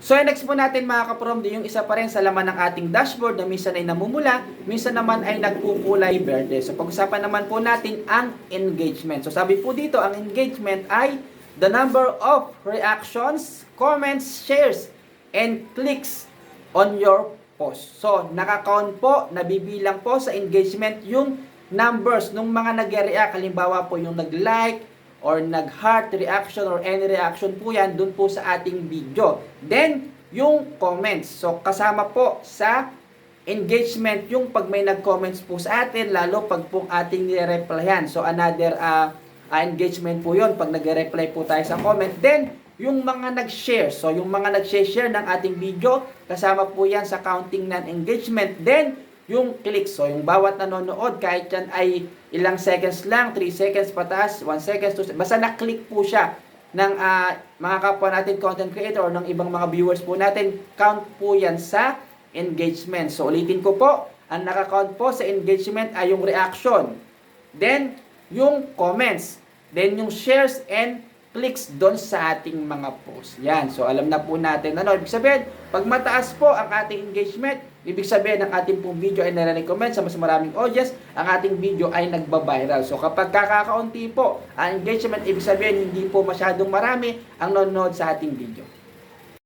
So, next po natin mga kaprom, yung isa pa rin sa laman ng ating dashboard na minsan ay namumula, minsan naman ay nagkukulay verde. So, pag-usapan naman po natin ang engagement. So, sabi po dito, ang engagement ay the number of reactions, comments, shares, and clicks on your post. So, nakakount po, nabibilang po sa engagement yung numbers ng mga nag-react. Halimbawa po yung nag-like, or nag-heart reaction or any reaction po yan dun po sa ating video. Then, yung comments. So, kasama po sa engagement yung pag may nag-comments po sa atin, lalo pag po ating nire-replyan. So, another uh, uh, engagement po yon pag nag-reply po tayo sa comment. Then, yung mga nag-share. So, yung mga nag-share ng ating video, kasama po yan sa counting ng engagement. Then, yung clicks. So, yung bawat nanonood, kahit yan ay ilang seconds lang, 3 seconds pataas, 1 seconds, 2 seconds, basta na-click po siya ng ah, mga kapwa natin content creator or ng ibang mga viewers po natin, count po yan sa engagement. So, ulitin ko po, ang nakakount po sa engagement ay yung reaction. Then, yung comments. Then, yung shares and clicks doon sa ating mga posts. Yan. So, alam na po natin. Ano, ibig sabihin, pag mataas po ang ating engagement, ibig sabihin ang ating pong video ay nare-recommend sa mas maraming audience, ang ating video ay nagba-viral. So, kapag kakakaunti po ang engagement, ibig sabihin hindi po masyadong marami ang nanonood sa ating video.